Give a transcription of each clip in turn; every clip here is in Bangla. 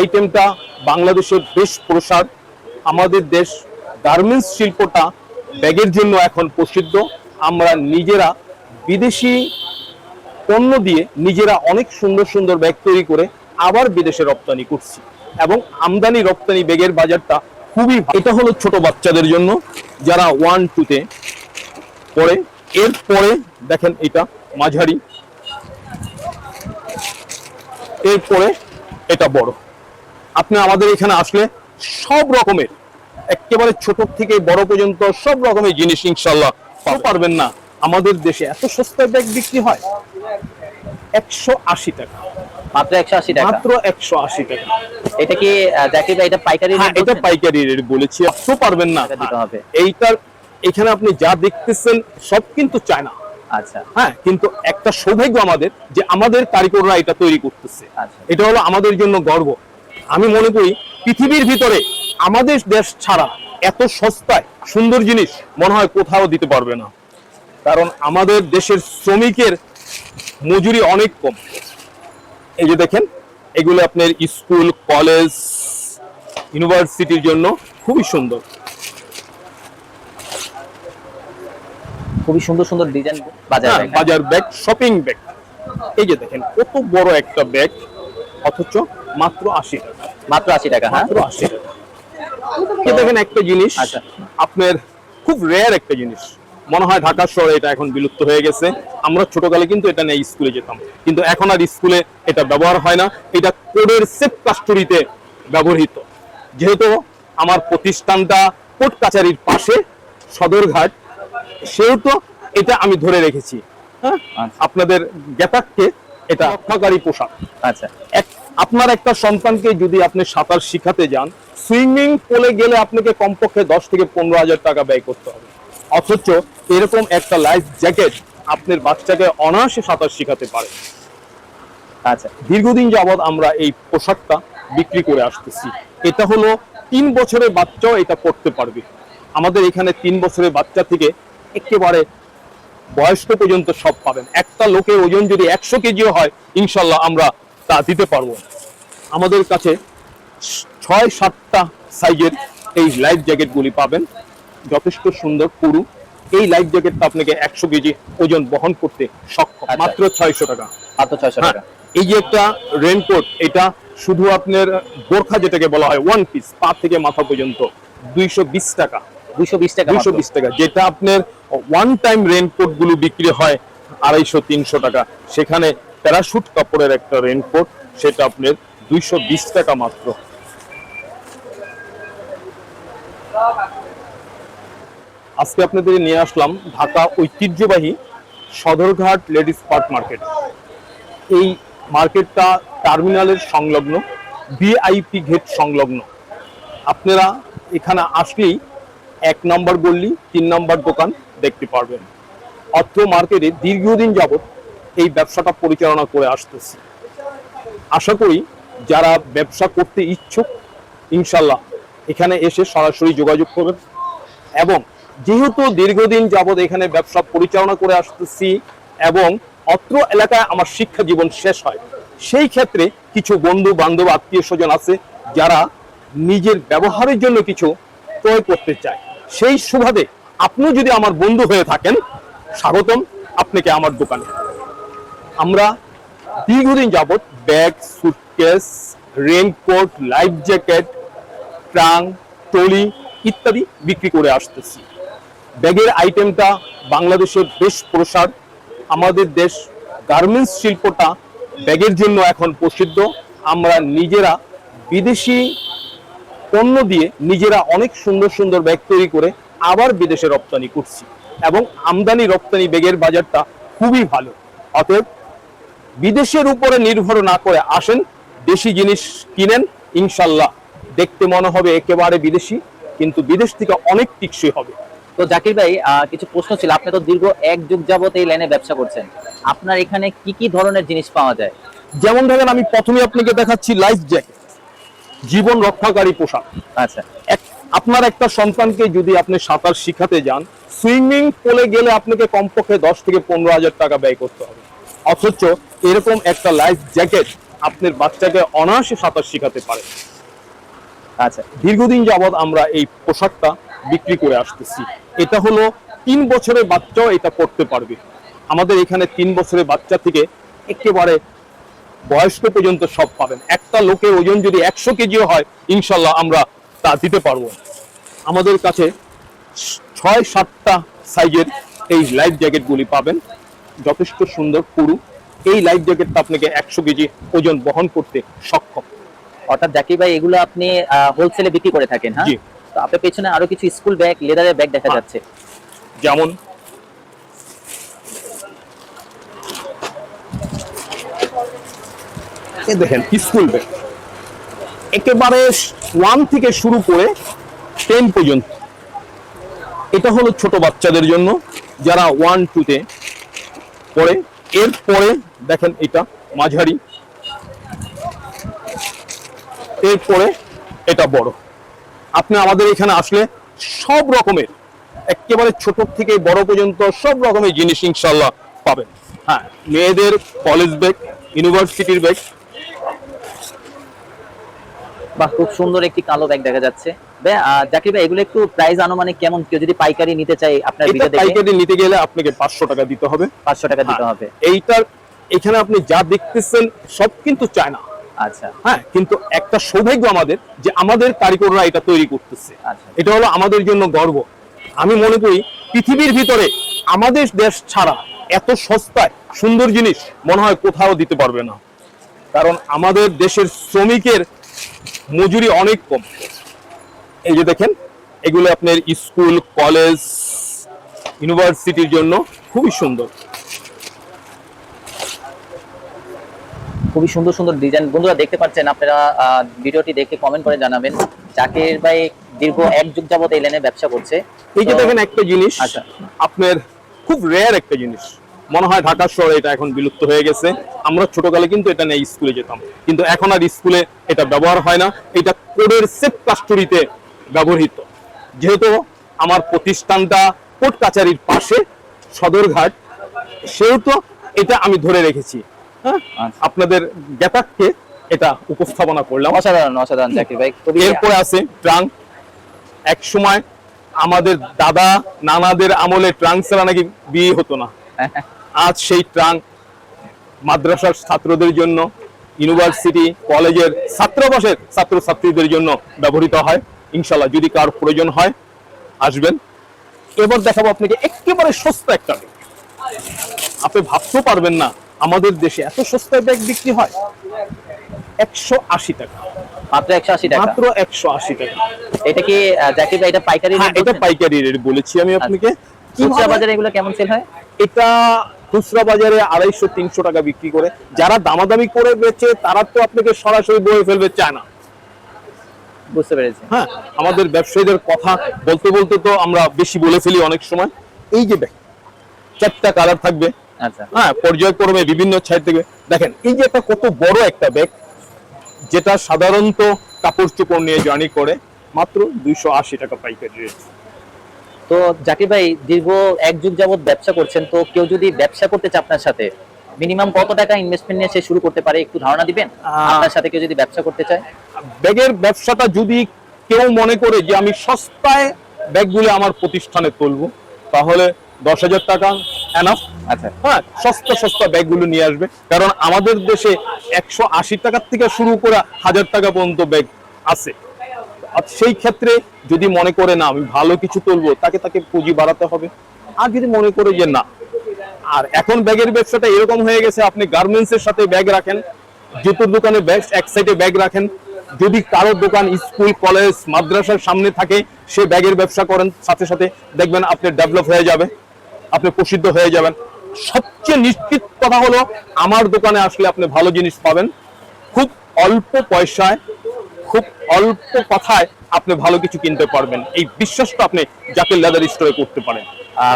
আইটেমটা বাংলাদেশের বেশ প্রসার। আমাদের দেশ গার্মেন্টস শিল্পটা ব্যাগের জন্য এখন প্রসিদ্ধ। আমরা নিজেরা বিদেশি পণ্য দিয়ে নিজেরা অনেক সুন্দর সুন্দর ব্যাগ তৈরি করে আবার বিদেশে রপ্তানি করছি এবং আমদানি রপ্তানি ব্যাগের বাজারটা খুবই। এটা হলো ছোট বাচ্চাদের জন্য যারা ওয়ান টুতে পড়ে। এরপরে দেখেন এটা মাঝারি। এরপরে এটা বড়। আপনি আমাদের এখানে আসলে সব রকমের একেবারে ছোট থেকে বড় পর্যন্ত সব রকমের জিনিস ইনশাল্লাহ। পারবেন না। আমাদের দেশে এত সস্তায় ব্যাগ বিক্রি হয় একশো আশি টাকা। মাত্র একশো আশি টাকা? মাত্র একশো আশি টাকা। এটা কি আহ, এটা পাইকারি হ্যাঁ এটা পাইকারি রেট বলেছি পারবেন না। হবে। এইটার এখানে আপনি যা দেখতেছেন সব কিন্তু চায়না। আচ্ছা। হ্যাঁ কিন্তু একটা সৌভাগ্য আমাদের যে আমাদের কারিগররা এটা তৈরি করতেছে। আচ্ছা। এটা হলো আমাদের জন্য গর্ব। আমি মনে করি পৃথিবীর ভিতরে আমাদের দেশ ছাড়া এত সস্তায় সুন্দর জিনিস মনে হয় কোথাও দিতে পারবে না। কারণ আমাদের দেশের শ্রমিকের মজুরি অনেক কম। এই যে দেখেন এগুলো আপনার স্কুল কলেজ ইউনিভার্সিটির জন্য খুবই সুন্দর। খুবই সুন্দর সুন্দর ডিজাইন বাজার হ্যাঁ, বাজার ব্যাগ শপিং ব্যাগ এই যে দেখেন কত বড় একটা ব্যাগ অথচ মাত্র আশি টাকা। মাত্র আশি টাকা হ্যাঁ? মাত্র আশি টাকা। দেখেন একটা জিনিস আচ্ছা। আপনার খুব রেয়ার একটা জিনিস। মনে হয় ঢাকা শহরে এটা এখন বিলুপ্ত হয়ে গেছে। আমরা ছোটকালে কিন্তু এটা নিয়ে স্কুলে যেতাম। কিন্তু এখন আর স্কুলে এটা ব্যবহার হয় না। এটা কোডের সেফ কাস্টরিতে ব্যবহৃত। যেহেতু আমার প্রতিষ্ঠানটা কোর্ট কাছারির পাশে সদরঘাট সেহেতু এটা আমি ধরে রেখেছি। হ্যাঁ? আচ্ছা। আপনাদের জ্ঞাতাককে এটা রক্ষাকারী পোশাক। আচ্ছা। এক- আপনার একটা সন্তানকে যদি আপনি সাঁতার শিখাতে যান সুইমিং পুলে গেলে আপনাকে কমপক্ষে দশ থেকে পনেরো হাজার টাকা ব্যয় করতে হবে। অথচ এরকম একটা লাইফ জ্যাকেট আপনার বাচ্চাকে অনায়াসে সাঁতার শিখাতে পারে। আচ্ছা। দীর্ঘদিন যাবৎ আমরা এই পোশাকটা বিক্রি করে আসতেছি। এটা হলো তিন বছরের বাচ্চাও এটা পড়তে পারবে। আমাদের এখানে তিন বছরের বাচ্চা থেকে একেবারে বয়স্ক পর্যন্ত সব পাবেন। একটা লোকের ওজন যদি একশো কেজিও হয় ইনশাল্লাহ আমরা তা দিতে পারব আমাদের কাছে ছয় সাতটা সাইজের এই লাইফ জ্যাকেটগুলি পাবেন। যথেষ্ট সুন্দর পুরু। এই লাইফ জ্যাকেটটা আপনাকে একশো কেজি ওজন বহন করতে সক্ষম। আচ্ছা। মাত্র ছয়শো টাকা। মাত্র ছয়শো হ্যাঁ, টাকা। এই যে একটা রেনকোট এটা শুধু আপনার বোরখা যেটাকে বলা হয় ওয়ান পিস পা থেকে মাথা পর্যন্ত দুইশো বিশ টাকা। দুইশো বিশ টাকা দুইশো বিশ টাকা যেটা আপনার ওয়ান টাইম রেনকোটগুলো বিক্রি হয় আড়াইশো তিনশো টাকা। সেখানে প্যারাশুট কাপড়ের একটা রেনকোট সেটা আপনার দুইশো বিশ টাকা মাত্র। আজকে আপনাদের নিয়ে আসলাম ঢাকা ঐতিহ্যবাহী সদরঘাট লেডিস পার্ক মার্কেট। এই মার্কেটটা টার্মিনালের সংলগ্ন, ভিআইপি গেট সংলগ্ন। আপনারা এখানে আসলেই এক নম্বর গল্লি তিন নম্বর দোকান দেখতে পারবেন। অর্থ মার্কেটে দীর্ঘদিন যাবত এই ব্যবসাটা পরিচালনা করে আসতেছি। আশা করি যারা ব্যবসা করতে ইচ্ছুক, ইনশাল্লাহ এখানে এসে সরাসরি যোগাযোগ করবেন। এবং যেহেতু দীর্ঘদিন যাবৎ এখানে ব্যবসা পরিচালনা করে আসতেছি এবং অত্র এলাকায় আমার শিক্ষা জীবন শেষ হয়, সেই ক্ষেত্রে কিছু বন্ধু বান্ধব আত্মীয় স্বজন আছে যারা নিজের ব্যবহারের জন্য কিছু ক্রয় করতে চায়। সেই সুবাদে আপনিও যদি আমার বন্ধু হয়ে থাকেন, স্বাগতম, আপনাকে আমার দোকানে। আমরা দীর্ঘদিন যাবৎ bag suitcase raincoat life jacket trunk trolley ইত্যাদি বিক্রি করে আসতেছি। ব্যাগের আইটেমটা বাংলাদেশের বেশ প্রসার, আমাদের দেশ গার্মেন্টস শিল্পটা ব্যাগের জন্য এখন প্রসিদ্ধ। আমরা নিজেরা বিদেশি পণ্য দিয়ে নিজেরা অনেক সুন্দর সুন্দর ব্যাগ তৈরি করে আবার বিদেশে রপ্তানি করছি এবং আমদানি রপ্তানি ব্যাগের বাজারটা খুবই ভালো। অতএব বিদেশের উপরে নির্ভর না করে আসেন দেশি জিনিস কিনেন ইনশাল্লাহ। দেখতে মনে হবে একেবারে বিদেশি কিন্তু বিদেশ থেকে অনেক টিকসই হবে। তো জাকির ভাই কিছু প্রশ্ন ছিল। আপনি তো দীর্ঘ এক যুগ যাবত এই লাইনে ব্যবসা করছেন। আপনার এখানে কি কি ধরনের জিনিস পাওয়া যায়? যেমন ধরেন আমি প্রথমে আপনাকে দেখাচ্ছি লাইফ জ্যাকেট জীবন রক্ষাকারী পোশাক। আচ্ছা। আপনার একটা সন্তানকে যদি আপনি সাঁতার শিখাতে যান সুইমিং পুলে গেলে আপনাকে কমপক্ষে দশ থেকে পনেরো হাজার টাকা ব্যয় করতে হবে। অথচ এরকম একটা লাইফ জ্যাকেট আপনার বাচ্চাকে অনায়াসে সাঁতার শেখাতে পারেন আচ্ছা দীর্ঘদিন যাবৎ আমরা এই পোশাকটা বিক্রি করে আসতেছি। এটা হলো তিন বছরের বাচ্চাও এটা পড়তে পারবে। আমাদের এখানে তিন বছরের বাচ্চা থেকে একেবারে বয়স্ক পর্যন্ত সব পাবেন। একটা লোকের ওজন যদি একশো কেজিও হয়, ইনশাল্লাহ আমরা তা দিতে পারব। আমাদের কাছে ছয় সাতটা সাইজের এই লাইফ জ্যাকেটগুলি পাবেন। যথেষ্ট সুন্দর পুরু এই লাইফ জ্যাকেটটা আপনাকে একশো কেজি ওজন বহন করতে সক্ষম। অর্থাৎ জাকির ভাই এগুলো আপনি হোলসেলে বিক্রি করে থাকেন হ্যাঁ? তো আপনার পেছনে আরও কিছু স্কুল ব্যাগ লেদারের ব্যাগ দেখা হ্যাঁ। যাচ্ছে। যেমন এ দেখেন স্কুল ব্যাগ একেবারে ওয়ান থেকে শুরু করে টেন পর্যন্ত। এটা হলো ছোট বাচ্চাদের জন্য যারা ওয়ান টুতে পড়ে এরপরে দেখেন এটা মাঝারি। এরপরে এটা বড়। আপনি আমাদের এখানে আসলে সব রকমের, একেবারে ছোট থেকে বড় পর্যন্ত সব রকমের জিনিস ইনশাল্লাহ পাবেন। হ্যাঁ মেয়েদের কলেজ ব্যাগ ইউনিভার্সিটির ব্যাগ বাহ খুব সুন্দর একটি কালো ব্যাগ দেখা যাচ্ছে। জাকির ভাই এগুলো একটু প্রাইস আনুমানিক কেমন? কেউ যদি পাইকারি নিতে চাই আপনার ভিডিও দেখে? পাইকারি নিতে গেলে আপনাকে পাঁচশো টাকা দিতে হবে। পাঁচশো টাকা দিতে হ্যাঁ, হবে। এইটার এখানে আপনি যা দেখতেছেন সব কিন্তু আচ্ছা। হ্যাঁ কিন্তু একটা সৌভাগ্য আমাদের যে আমাদের কারিগররা এটা তৈরি করতেছে। আচ্ছা। এটা হলো আমাদের জন্য গর্ব। আমি মনে করি পৃথিবীর ভিতরে আমাদের দেশ ছাড়া এত সস্তায় সুন্দর জিনিস মনে হয় কোথাও দিতে পারবে না। কারণ আমাদের দেশের শ্রমিকের মজুরি অনেক কম। এই যে দেখেন এগুলো আপনার স্কুল কলেজ ইউনিভার্সিটির জন্য খুবই সুন্দর। খুবই সুন্দর সুন্দর ডিজাইন বন্ধুরা দেখতে পাচ্ছেন আপনারা ভিডিওটি দেখে কমেন্ট করে জানাবেন। জাকির ভাই দীর্ঘ এক যুগ যাবত এই লাইনে ব্যবসা করছে। এই যে দেখেন একটা জিনিস আচ্ছা। আপনার খুব রেয়ার একটা জিনিস। মনে হয় ঢাকা শহরে এটা এখন বিলুপ্ত হয়ে গেছে। আমরা ছোটকালে কিন্তু এটা নিয়ে স্কুলে যেতাম। কিন্তু এখন আর স্কুলে এটা ব্যবহার হয় না। এটা কোডের সেফ কাস্টডিতে ব্যবহৃত। যেহেতু আমার প্রতিষ্ঠানটা কোর্ট কাচারির পাশে সদরঘাট সেহেতু এটা আমি ধরে রেখেছি। হ্যাঁ? আচ্ছা। আপনাদের জ্ঞাতার্থে এটা উপস্থাপনা করলাম। অসাধারণ অসাধারণ জাকির ভাই এরপরে আছে ট্রাঙ্ক। এক সময় আমাদের দাদা নানাদের আমলে ট্রাঙ্ক ছাড়া নাকি বিয়ে হতো না। আজ সেই ট্রাঙ্ক মাদ্রাসার ছাত্রদের জন্য ইউনিভার্সিটি কলেজের ছাত্রাবাসের ছাত্রছাত্রীদের জন্য ব্যবহৃত হয়। ইনশাল্লাহ যদি কার প্রয়োজন হয় আসবেন। এবার দেখাবো আপনাকে একেবারে সস্তা একটা ব্যাগ। আপনি ভাবতেও পারবেন না আমাদের দেশে এত সস্তায় ব্যাগ বিক্রি হয়। একশো আশি টাকা। মাত্র একশো আশি টাকা? মাত্র একশো আশি টাকা। এটা কি আহ, এটা পাইকারি হ্যাঁ এটা পাইকারি রেট বলেছি আমি আপনাকে। খুচরা বাজারে এগুলো কেমন সেল হয়? এটা খুচরা বাজারে আড়াইশো তিনশো টাকা বিক্রি করে। যারা দামাদামি করে বেচে তারা তো আপনাকে সরাসরি বয়ে ফেলবে চায় না বুঝতে পেরেছি। হ্যাঁ আমাদের ব্যবসায়ীদের কথা বলতে বলতে তো আমরা বেশি বলে ফেলি অনেক সময়। এই যে ব্যাগ চারটা কালার থাকবে। আচ্ছা। হ্যাঁ পর্যায়ক্রমে বিভিন্ন ছাই থেকে। দেখেন এই যে একটা কত বড় একটা ব্যাগ যেটা সাধারণত কাপড় চোপড় নিয়ে জার্নি করে মাত্র দুইশো আশি টাকা পাইকারি রেট তো জাকির ভাই দীর্ঘ এক যুগ যাবত ব্যবসা করছেন তো কেউ যদি ব্যবসা করতে চায় আপনার সাথে মিনিমাম কত টাকা ইনভেস্টমেন্ট নিয়ে সে শুরু করতে পারে একটু ধারণা দিবেন? আপনার সাথে কেউ যদি ব্যবসা করতে চায়? ব্যাগের ব্যবসাটা যদি কেউ মনে করে যে আমি সস্তায় ব্যাগগুলো আমার প্রতিষ্ঠানে তুলবো তাহলে দশ হাজার টাকা এনাফ আচ্ছা। হ্যাঁ সস্তা সস্তা ব্যাগগুলো নিয়ে আসবে। কারণ আমাদের দেশে একশো আশি টাকার থেকে শুরু করে হাজার টাকা পর্যন্ত ব্যাগ আছে। সেই ক্ষেত্রে যদি মনে করে, না, আমি ভালো কিছু তুলবো, তাকে তাকে পুঁজি বাড়াতে হবে। আর যদি মনে করে যে, না। আর এখন ব্যাগের ব্যবসাটা এরকম হয়ে গেছে, আপনি গার্মেন্টস এর সাথে ব্যাগ রাখেন, জুতোর দোকানে ব্যাগ এক সাইডে ব্যাগ রাখেন। যদি কারও দোকান স্কুল, কলেজ, মাদ্রাসার সামনে থাকে, সে ব্যাগের ব্যবসা করেন। সাথে সাথে দেখবেন আপনি ডেভেলপ হয়ে যাবে, আপনি প্রসিদ্ধ হয়ে যাবেন। সবচেয়ে নিশ্চিত কথা হলো, আমার দোকানে আসলে আপনি ভালো জিনিস পাবেন। খুব অল্প পয়সায় খুব অল্প কথায় আপনি ভালো কিছু কিনতে পারবেন। এই বিশ্বাসটা আপনি জাকির লেদার স্টোরে করতে পারেন।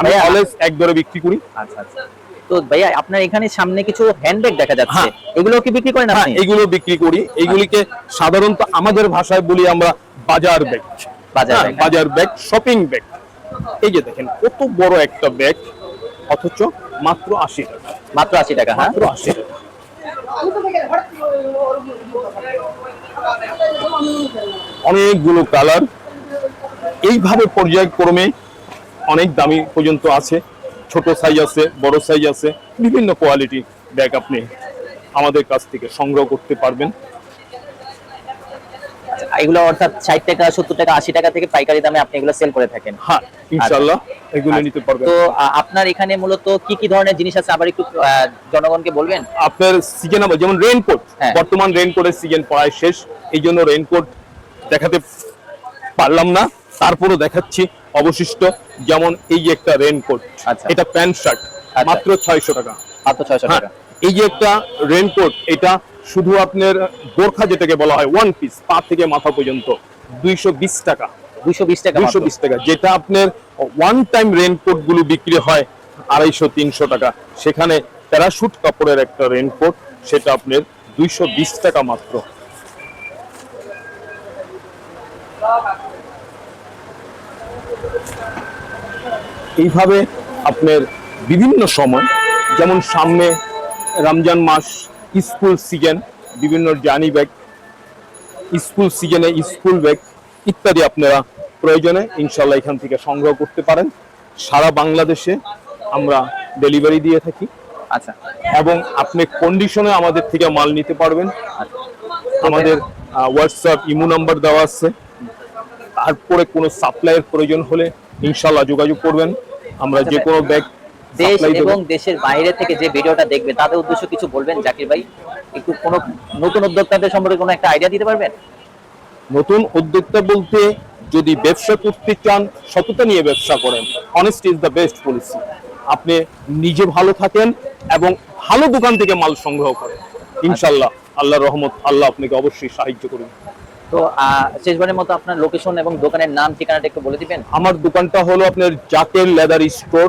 আমি অলওয়েজ এক দরে বিক্রি করি। আচ্ছা আচ্ছা। তো ভাইয়া আপনার এখানে সামনে কিছু হ্যান্ডব্যাগ দেখা যাচ্ছে। হ্যাঁ। এগুলো কি বিক্রি করেন হ্যাঁ আপনি এগুলো বিক্রি করি। এইগুলিকে সাধারণত আমাদের ভাষায় বলি আমরা বাজার ব্যাগ বাজার ব্যাগ, হ্যাঁ। বাজার ব্যাগ শপিং ব্যাগ এই যে দেখেন কত বড় একটা ব্যাগ অথচ মাত্র আশি টাকা। মাত্র আশি টাকা হ্যাঁ। মাত্র আশি টাকা। অনেকগুলো কালার। এইভাবে পর্যায়ক্রমে অনেক দামি পর্যন্ত আছে। ছোট সাইজ আছে, বড় সাইজ আছে, বিভিন্ন কোয়ালিটি ব্যাগ আপনি আমাদের কাছ থেকে সংগ্রহ করতে পারবেন। এগুলো অর্থাৎ ষাট টাকা সত্তর টাকা আশি টাকা থেকে পাইকারি দামে আপনি এগুলো সেল করে থাকেন। হ্যাঁ ইনশাল্লাহ এগুলো নিতে পারবেন। তো আপনার এখানে মূলত কি কি ধরনের জিনিস আছে? আবার একটু জনগণকে বলবেন? আপনার সিজন যেমন রেইনকোট হ্যাঁ। বর্তমান রেইনকোটের সিজন প্রায় শেষ। এই জন্য রেইনকোট দেখাতে পারলাম না। তারপরও দেখাচ্ছি অবশিষ্ট যেমন এই যে একটা রেইনকোট আচ্ছা। এটা প্যান্ট শার্ট আচ্ছা। মাত্র ছয়শো টাকা। মাত্র ছয়শো হ্যাঁ টাকা। এই যে একটা রেইনকোট এটা শুধু আপনার বোরখা যেটাকে বলা হয় ওয়ান পিস পা থেকে মাথা পর্যন্ত দুইশো বিশ টাকা। দুইশো বিশ টাকা দুইশো। বিশ টাকা যেটা আপনার ওয়ান টাইম রেইনকোটগুলো বিক্রি হয় আড়াইশো তিনশো টাকা। সেখানে প্যারাশুট কাপড়ের একটা রেইনকোট সেটা আপনার দুইশো বিশ টাকা মাত্র। এইভাবে আপনার বিভিন্ন সময় যেমন সামনে রমজান মাস স্কুল সিজন বিভিন্ন জার্নি ব্যাগ স্কুল সিজনে স্কুল ব্যাগ ইত্যাদি আপনারা প্রয়োজনে ইনশাল্লাহ এখান থেকে সংগ্রহ করতে পারেন। সারা বাংলাদেশে আমরা ডেলিভারি দিয়ে থাকি। আচ্ছা। এবং আপনি কন্ডিশনে আমাদের থেকে মাল নিতে পারবেন। আচ্ছা। আমাদের হোয়াটসঅ্যাপ ইমো নাম্বার দেওয়া আছে। তারপরে কোনো সাপ্লাইয়ের প্রয়োজন হলে ইনশাল্লাহ যোগাযোগ করবেন। আমরা যে কোনো ব্যাগ দেশ এবং দেশের বাইরে থেকে যে ভিডিওটা দেখবে তাদের উদ্দেশ্য কিছু বলবেন? জাকির ভাই একটু কোনো নতুন উদ্যোক্তাদের সম্পর্কে কোনো একটা আইডিয়া দিতে পারবেন? নতুন উদ্যোক্তা বলতে যদি ব্যবসা করতে চান সততা নিয়ে ব্যবসা করেন। Honest is the best policy আপনি নিজে ভালো থাকেন এবং ভালো দোকান থেকে মাল সংগ্রহ করেন। ইনশাল্লাহ আল্লাহ রহমত আল্লাহ আপনাকে অবশ্যই সাহায্য করবেন তো শেষবারের মতো আপনার লোকেশন এবং দোকানের নাম ঠিকানাটা একটু বলে দিবেন? আমার দোকানটা হলো আপনার জাকের লেদার স্টোর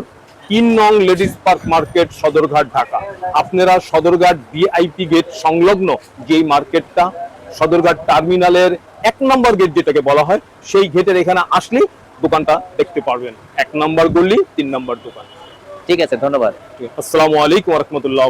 তিন নং ladies park market Sadarghat Dhaka. আপনারা সদরঘাট ভিআইপি গেট সংলগ্ন যেই মার্কেটটা সদরঘাট টার্মিনালের এক নম্বর গেট যেটাকে বলা হয় সেই গেটের এখানে আসলে দোকানটা দেখতে পারবেন। এক নম্বর গলি তিন নম্বর দোকান। ঠিক আছে ধন্যবাদ। আসসালামু আলাইকুম রহমতুল্লাহ